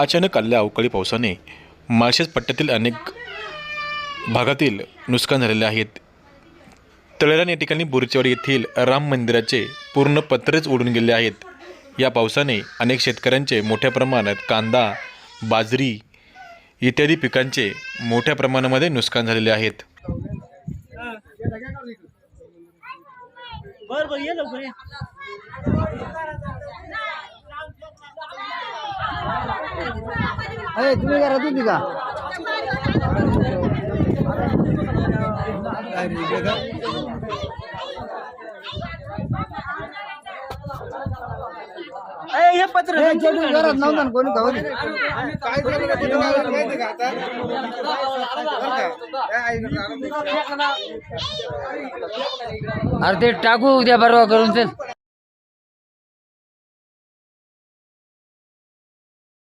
अचानक आलेल्या अवकाळी पावसाने माळशेज पट्ट्यातील अनेक भागातील नुकसान झालेले आहेत. तळेरान या ठिकाणी बोरचेवाडी येथील राम मंदिराचे पूर्ण पत्रेच उडून गेले आहेत. या पावसाने अनेक शेतकऱ्यांचे मोठ्या प्रमाणात कांदा बाजरी इत्यादी पिकांचे मोठ्या प्रमाणामध्ये नुकसान झालेले आहेत. बर बर ये लवकर ये. अरे तुम्ही घरात होती का? अरे हे पत्र घरात नव्हता ना कोणी खाऊ अरे ते टाकू उद्या परवा करून चल.